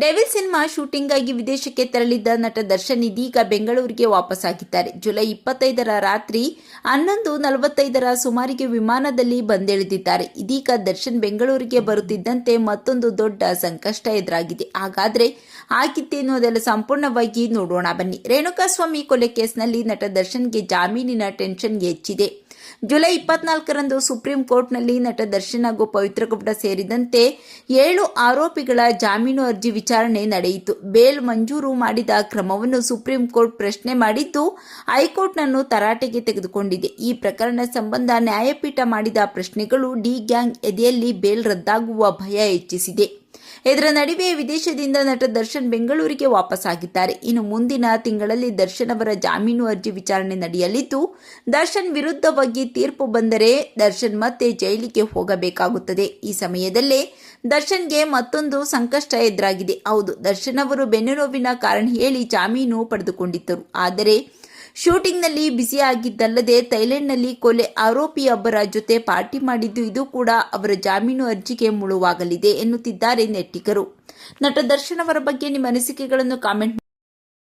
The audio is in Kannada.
ಡೆವಿಲ್ ಸಿನಿಮಾ ಶೂಟಿಂಗ್ಗಾಗಿ ವಿದೇಶಕ್ಕೆ ತೆರಳಿದ್ದ ನಟ ದರ್ಶನ್ ಇದೀಗ ಬೆಂಗಳೂರಿಗೆ ವಾಪಸ್ಸಾಗಿದ್ದಾರೆ. ಜುಲೈ ಇಪ್ಪತ್ತೈದರ ರಾತ್ರಿ ಹನ್ನೊಂದು ನಲವತ್ತೈದರ ಸುಮಾರಿಗೆ ವಿಮಾನದಲ್ಲಿ ಬಂದಿಳಿದಿದ್ದಾರೆ. ಇದೀಗ ದರ್ಶನ್ ಬೆಂಗಳೂರಿಗೆ ಬರುತ್ತಿದ್ದಂತೆ ಮತ್ತೊಂದು ದೊಡ್ಡ ಸಂಕಷ್ಟ ಎದುರಾಗಿದೆ. ಹಾಗಾದ್ರೆ ಆಗಿತ್ತೇನು ಅದೆಲ್ಲ ಸಂಪೂರ್ಣವಾಗಿ ನೋಡೋಣ. ಬನ್ನಿ. ರೇಣುಕಾಸ್ವಾಮಿ ಕೊಲೆ ಕೇಸ್ನಲ್ಲಿ ನಟ ದರ್ಶನ್ಗೆ ಜಾಮೀನಿನ ಟೆನ್ಷನ್ ಹೆಚ್ಚಿದೆ. ಜುಲೈ ಇಪ್ಪತ್ನಾಲ್ಕರಂದು ಸುಪ್ರೀಂ ಕೋರ್ಟ್ನಲ್ಲಿ ನಟ ದರ್ಶನ್ ಹಾಗೂ ಪವಿತ್ರ ಸೇರಿದಂತೆ ಏಳು ಆರೋಪಿಗಳ ಜಾಮೀನು ಅರ್ಜಿ ವಿಚಾರಣೆ ನಡೆಯಿತು. ಬೇಲ್ ಮಂಜೂರು ಮಾಡಿದ ಕ್ರಮವನ್ನು ಸುಪ್ರೀಂ ಕೋರ್ಟ್ ಪ್ರಶ್ನೆ ಮಾಡಿದ್ದು, ಹೈಕೋರ್ಟ್ನನ್ನು ತರಾಟೆಗೆ ತೆಗೆದುಕೊಂಡಿದೆ. ಈ ಪ್ರಕರಣ ಸಂಬಂಧ ನ್ಯಾಯಪೀಠ ಮಾಡಿದ ಪ್ರಶ್ನೆಗಳು ಡಿ ಗ್ಯಾಂಗ್ ಎದೆಯಲ್ಲಿ ಬೇಲ್ ರದ್ದಾಗುವ ಭಯ ಹೆಚ್ಚಿಸಿದೆ. ಇದರ ನಡುವೆ ವಿದೇಶದಿಂದ ನಟ ದರ್ಶನ್ ಬೆಂಗಳೂರಿಗೆ ವಾಪಸ್ಸಾಗಿದ್ದಾರೆ. ಇನ್ನು ಮುಂದಿನ ತಿಂಗಳಲ್ಲಿ ದರ್ಶನ್ ಅವರ ಜಾಮೀನು ಅರ್ಜಿ ವಿಚಾರಣೆ ನಡೆಯಲಿದ್ದು, ದರ್ಶನ್ ವಿರುದ್ಧವಾಗಿ ತೀರ್ಪು ಬಂದರೆ ದರ್ಶನ್ ಮತ್ತೆ ಜೈಲಿಗೆ ಹೋಗಬೇಕಾಗುತ್ತದೆ. ಈ ಸಮಯದಲ್ಲೇ ದರ್ಶನ್ಗೆ ಮತ್ತೊಂದು ಸಂಕಷ್ಟ ಎದುರಾಗಿದೆ. ಹೌದು, ದರ್ಶನ್ ಅವರು ಬೆನ್ನುನೋವಿನ ಕಾರಣ ಹೇಳಿ ಜಾಮೀನು ಪಡೆದುಕೊಂಡಿದ್ದರು. ಆದರೆ ಶೂಟಿಂಗ್ನಲ್ಲಿ ಬ್ಯುಸಿಯಾಗಿದ್ದಲ್ಲದೆ ಥೈಲೆಂಡ್ನಲ್ಲಿ ಕೊಲೆ ಆರೋಪಿಯೊಬ್ಬರ ಜೊತೆ ಪಾರ್ಟಿ ಮಾಡಿದ್ದು ಇದು ಕೂಡ ಅವರ ಜಾಮೀನು ಅರ್ಜಿಗೆ ಮುಳುವಾಗಲಿದೆ ಎನ್ನುತ್ತಿದ್ದಾರೆ ನೆಟ್ಟಿಗರು. ನಟ ದರ್ಶನ್ ಅವರ ಬಗ್ಗೆ ನಿಮ್ಮ ಅನಿಸಿಕೆಗಳನ್ನು ಕಾಮೆಂಟ್